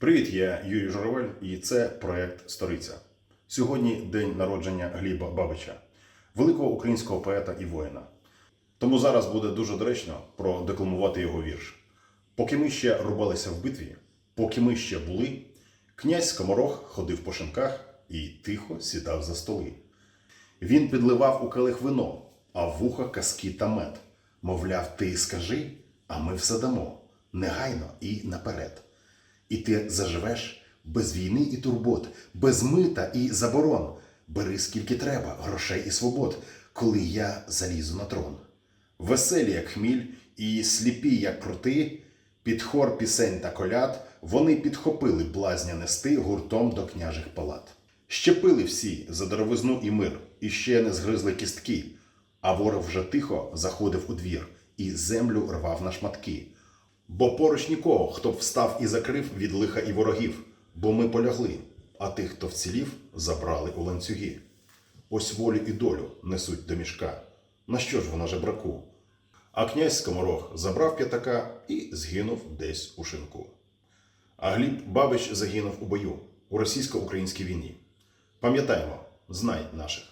Привіт, я Юрій Журавель, і це проект Сториця. Сьогодні день народження Гліба Бабича, великого українського поета і воїна. Тому зараз буде дуже доречно продекламувати його вірш. Поки ми ще рубалися в битві, поки ми ще були, князь Скоморох ходив по шинках і тихо сідав за столи. Він підливав у келих вино, а вуха казки та мед. Мовляв, ти скажи, а ми все дамо, негайно і наперед. І ти заживеш без війни і турбот, без мита і заборон. Бери скільки треба, грошей і свобод, коли я залізу на трон. Веселі, як хміль, і сліпі, як крути, під хор пісень та коляд вони підхопили блазня нести гуртом до княжих палат. Щепили всі за дороговизну і мир, і ще не згризли кістки, а ворог вже тихо заходив у двір і землю рвав на шматки. Бо поруч нікого, хто б встав і закрив від лиха і ворогів, бо ми полягли, а тих, хто вцілів, забрали у ланцюги. Ось волю і долю несуть до мішка. На що ж вона жебраку? А князь Скоморох забрав п'ятака і згинув десь у шинку. А Гліб Бабич загинув у бою у російсько-українській війні. Пам'ятаємо, знай наших.